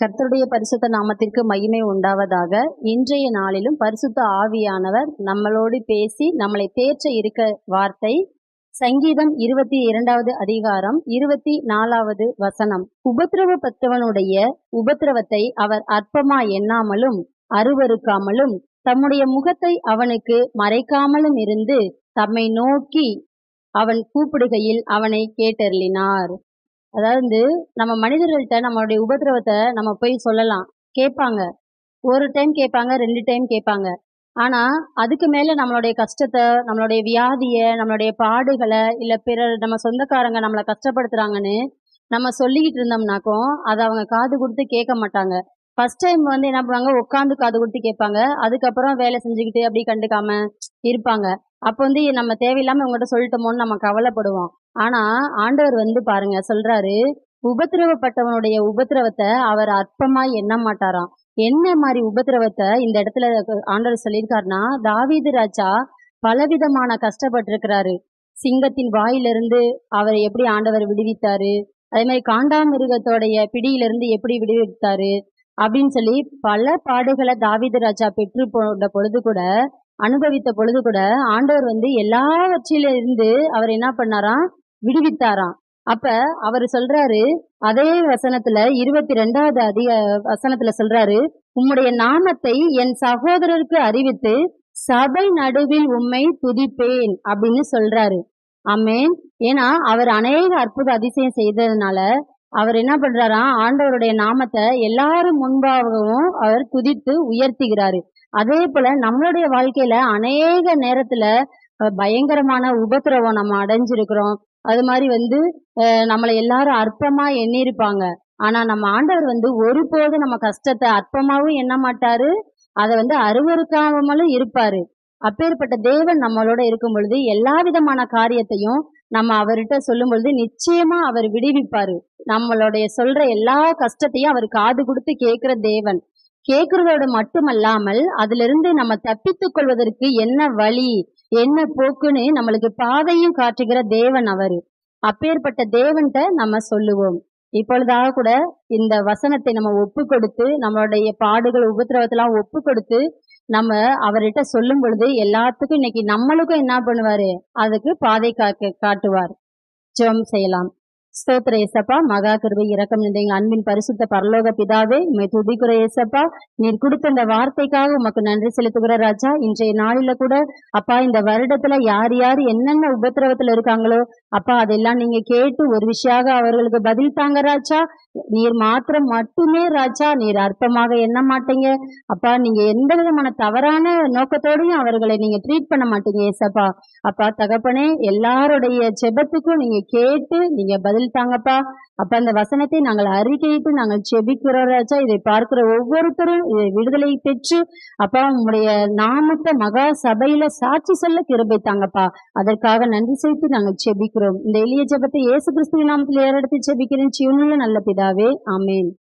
கர்த்தருடைய பரிசுத்த நாமத்திற்கு மகிமை உண்டாவதாக. இன்றைய நாளிலும் பரிசுத்த ஆவியானவர் நம்மளோடு பேசி நம்மளை தேற்ற இருக்க வார்த்தை சங்கீதம் இருபத்தி இரண்டாவது அதிகாரம் இருபத்தி நாலாவது வசனம். உபத்திரவப்பட்டவனுடைய உபத்திரவத்தை அவர் அற்பமா எண்ணாமலும் அருவருக்காமலும் தம்முடைய முகத்தை அவனுக்கு மறைக்காமலும் இருந்து தம்மை நோக்கி அவன் கூப்பிடுகையில் அவனை கேட்டருளினார். அதாவது நம்ம மனிதர்கள்ட்ட நம்மளுடைய உபத்திரவத்தை நம்ம போய் சொல்லலாம். கேட்பாங்க. ஒரு டைம் கேட்பாங்க ரெண்டு டைம் கேட்பாங்க. ஆனா அதுக்கு மேல நம்மளுடைய கஷ்டத்தை நம்மளுடைய வியாதிய நம்மளுடைய பாடுகளை இல்ல பிறர் நம்ம சொந்தக்காரங்க நம்மளை கஷ்டப்படுத்துறாங்கன்னு நம்ம சொல்லிக்கிட்டு இருந்தோம்னாக்கும் அதை அவங்க காது கொடுத்து கேட்க மாட்டாங்க. ஃபர்ஸ்ட் டைம் வந்து என்ன பண்ணுவாங்க உட்காந்து காது கொடுத்து கேட்பாங்க. அதுக்கப்புறம் வேலை செஞ்சுக்கிட்டு அப்படி கண்டுக்காம இருப்பாங்க. அப்போ வந்து நம்ம தேவையில்லாம இவங்ககிட்ட சொல்லிட்டோமோன்னு நம்ம கவலைப்படுவோம். ஆனா ஆண்டவர் வந்து பாருங்க சொல்றாரு உபத்திரவப்பட்டவனுடைய உபத்திரவத்தை அவர் அற்பமா எண்ண மாட்டாராம். என்ன மாதிரி உபத்திரவத்தை இந்த இடத்துல ஆண்டவர் சொல்லியிருக்காருன்னா தாவீது ராஜா பலவிதமான கஷ்டப்பட்டிருக்கிறாரு. சிங்கத்தின் வாயிலிருந்து அவரை எப்படி ஆண்டவர் விடுவித்தாரு? அதே மாதிரி காண்டாமிருகத்தோடைய பிடியிலிருந்து எப்படி விடுவித்தாரு? அப்படின்னு சொல்லி பல பாடுகளை தாவீது ராஜா பெற்று போன பொழுது கூட அனுபவித்த பொழுது கூட ஆண்டவர் வந்து எல்லாவற்றில இருந்து அவர் என்ன பண்ணாராம்? விடுவித்தாராம். அப்ப அவர் சொல்றாரு அதே வசனத்துல இருபத்தி ரெண்டாவது அதிக வசனத்துல சொல்றாரு உம்முடைய நாமத்தை என் சகோதரருக்கு அறிவித்து சபை நடுவில் உம்மை துதிப்பேன் அப்படின்னு சொல்றாரு. ஆமேன். ஏன்னா அவர் அநேக அற்புத அதிசயம் செய்ததுனால அவர் என்ன பண்றாரா ஆண்டவருடைய நாமத்தை எல்லாரும் முன்பாகவும் அவர் துதித்து உயர்த்துகிறாரு. அதே போல நம்மளுடைய வாழ்க்கையில அநேக நேரத்துல பயங்கரமான உபத்திரவம் நம்ம அடைஞ்சிருக்கிறோம். அது மாதிரி வந்து நம்மளை எல்லாரும் அற்பமா எண்ணிருப்பாங்க ஆனா நம்ம ஆண்டவர் வந்து ஒருபோதும் நம்ம கஷ்டத்தை அற்பமாவும் எண்ண மாட்டாரு. அதை வந்து அருவறுக்காமலும் இருப்பாரு. அப்பேற்பட்ட தேவன் நம்மளோட இருக்கும் பொழுது எல்லா விதமான காரியத்தையும் நம்ம அவர்கிட்ட சொல்லும் பொழுது நிச்சயமா அவர் விடுவிப்பாரு. நம்மளுடைய சொல்ற எல்லா கஷ்டத்தையும் அவர் காது கொடுத்து கேட்கிற தேவன். கேட்கறதோட மட்டுமல்லாமல் அதுல இருந்து நம்ம தப்பித்துக் கொள்வதற்கு என்ன வழி என்ன போக்குன்னு நம்மளுக்கு பாதையும் காட்டுகிற தேவன் அவரு. அப்பேற்பட்ட தேவன்கிட்ட நம்ம சொல்லுவோம். இப்பொழுதாக கூட இந்த வசனத்தை நம்ம ஒப்பு கொடுத்து நம்மளுடைய பாடுகள் உபத்திரவத்தெல்லாம் ஒப்பு கொடுத்து நம்ம அவர்கிட்ட சொல்லும் பொழுது எல்லாத்துக்கும் இன்னைக்கு நம்மளுக்கும் என்ன பண்ணுவாரு? அதுக்கு பாதை காக்க காட்டுவார். ஜெபம் செய்யலாம். ஸ்தோத்திர ஏசப்பா மகா கிருபை இறக்கம் எங்கள் அன்பின் பரிசுத்த பரலோக பிதாவே உண்மை துதிக்குற ஏசப்பா நீர் கொடுத்த இந்த வார்த்தைக்காக உமக்கு நன்றி செலுத்துகிற ராஜா. இன்றைய நாளில கூட அப்பா இந்த வருடத்துல யார் யார் என்னென்ன உபத்திரவத்துல இருக்காங்களோ அப்பா அதெல்லாம் நீங்க கேட்டு ஒரு விஷயாக அவர்களுக்கு பதில் தாங்க ராஜா. நீர் மாத்திரம் மட்டுமே ராஜா நீர் அற்பமாக எண்ண மாட்டீங்க. அப்பா நீங்க எந்த விதமான தவறான நோக்கத்தோடையும் அவர்களை நீங்க ட்ரீட் பண்ண மாட்டீங்க ஏசப்பா அப்பா தகப்பனே எல்லாருடைய ஜெபத்துக்கும் நீங்க கேட்டு நீங்க பதில் சொல்லிட்டாங்கப்பா. அப்ப அந்த வசனத்தை நாங்கள் அறிக்கையிட்டு நாங்கள் செபிக்கிறோராச்சா இதை பார்க்கிற ஒவ்வொருத்தரும் இதை விடுதலை பெற்று அப்பா உங்களுடைய நாமத்தை மகா சபையில சாட்சி சொல்ல கிருபை தாங்கப்பா அதற்காக நன்றி செலுத்தி நாங்கள் செபிக்கிறோம் இந்த எளிய ஜபத்தை இயேசு கிறிஸ்துவ நாமத்தில் ஏறெடுத்து செபிக்கிறேன் சிவனுள்ள நல்ல பிதாவே ஆமேன்.